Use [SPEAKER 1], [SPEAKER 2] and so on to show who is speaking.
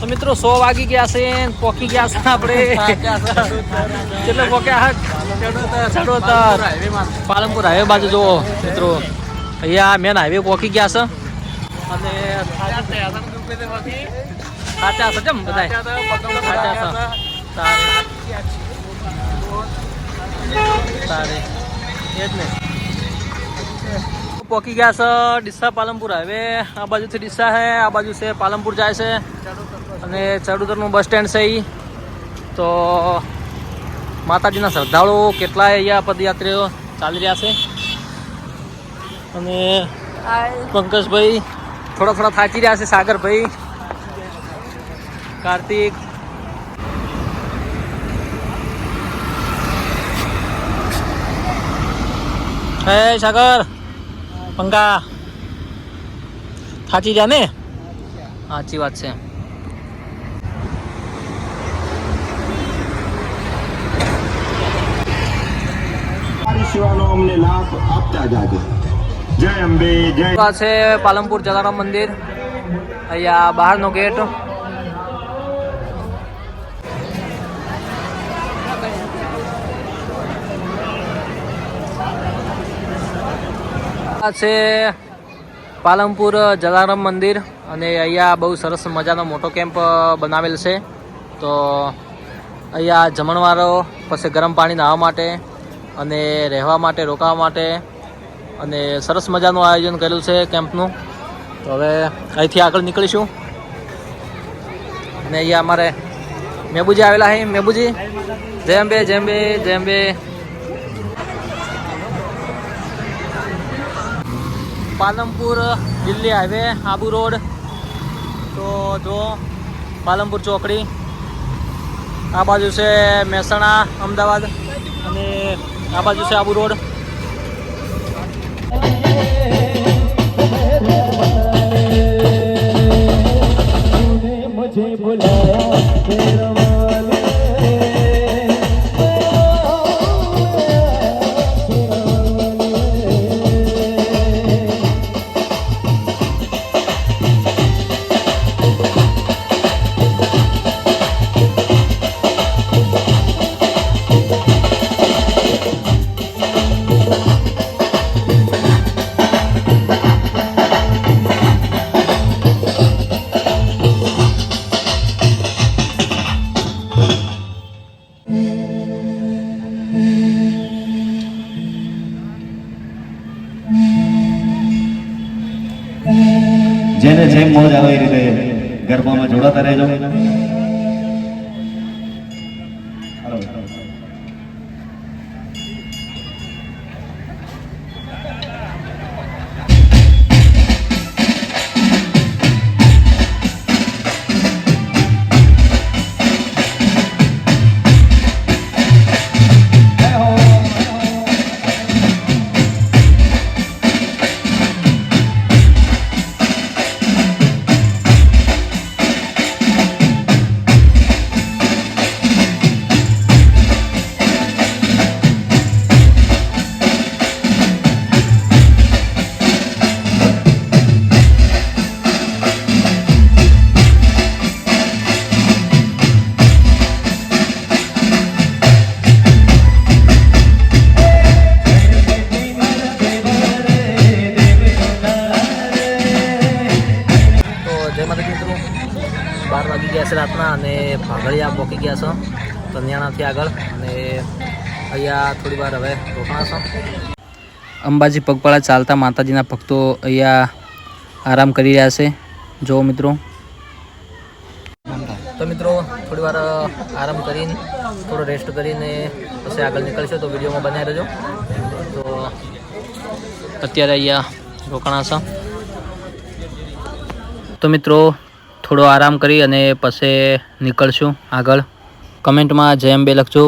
[SPEAKER 1] તો મિત્રો સો વાગી ગયા છે પોકી ગયા છે આપણે. કેટલો પોક્યા ચડોતર પાલનપુર હાઈવે બાજુ જુઓ મિત્રો. અહીંયા મેન હાઈવે પોકી ગયા છે. અને સાચા છે કેમ બધા સાચા છે. તારે. એ જ ને. પોકી ગયા છે ડીસા પાલનપુર હાઈવે આ બાજુથી ડીસા હે આ બાજુ છે પાલનપુર જાય છે. અને ચડુતરનું બસ સ્ટેન્ડ છે એ તો માતાજીના શ્રદ્ધાળુઓ કેટલાય અહીંયા પદયાત્રીઓ ચાલી રહ્યા છે. અને પંકજભાઈ થોડા થોડા થાકી રહ્યા છે, સાગરભાઈ, કાર્તિક. હે સાગર પંકા થાચી જા ને? સાચી વાત છે.
[SPEAKER 2] સેવાનો અમને લાભ આપતા જાજો. જય અંબે, જય
[SPEAKER 1] છે પાલનપુર જલારામ મંદિર. અહીંયા બહારનો ગેટ. છે પાલનપુર જલારામ મંદિર અને અહીંયા બહુ સરસ મજાનો મોટો કેમ્પ બનાવેલ છે. તો અહીંયા જમણવારો, પછી ગરમ પાણી નાહવા માટે અને રહેવા માટે, રોકાવા માટે અને સરસ મજાનું આયોજન કરેલું છે કેમ્પનું. તો હવે અહીંથી આગળ નીકળીશું. અને અહીંયા અમારે મેબુજી આવેલા છે મેબુજી. જય અંબે જય અંબે જય અંબે પાલનપુર દિલ્હી હાઈવે, આબુ રોડ. તો જો, પાલનપુર ચોકડી. આ બાજુ છે મહેસાણા, અમદાવાદ. આ બાજુ છે આબુ રોડ
[SPEAKER 3] જેમ મોજ આવે એ રીતે ગરબામાં જોડાતા રહેજો.
[SPEAKER 1] ગયા રાતના અને ભાગળિયા પોકી ગયા છો. કન્યાણાથી આગળ અને અહીંયા થોડી વાર હવે રોકાણા છો. અંબાજી પગપાળા ચાલતા માતાજીના ભક્તો અહીંયા આરામ કરી રહ્યા છે. જો મિત્રો. તો મિત્રો, થોડી વાર આરામ કરીને, થોડો રેસ્ટ કરીને પછી આગળ નીકળશો તો વિડીયોમાં બનાવી રહેજો. તો અત્યારે અહીંયા રોકાણા છો. તો મિત્રો થોડો આરામ કરી અને પછી નીકળશું આગળ. કમેન્ટમાં જય અંબે લખજો.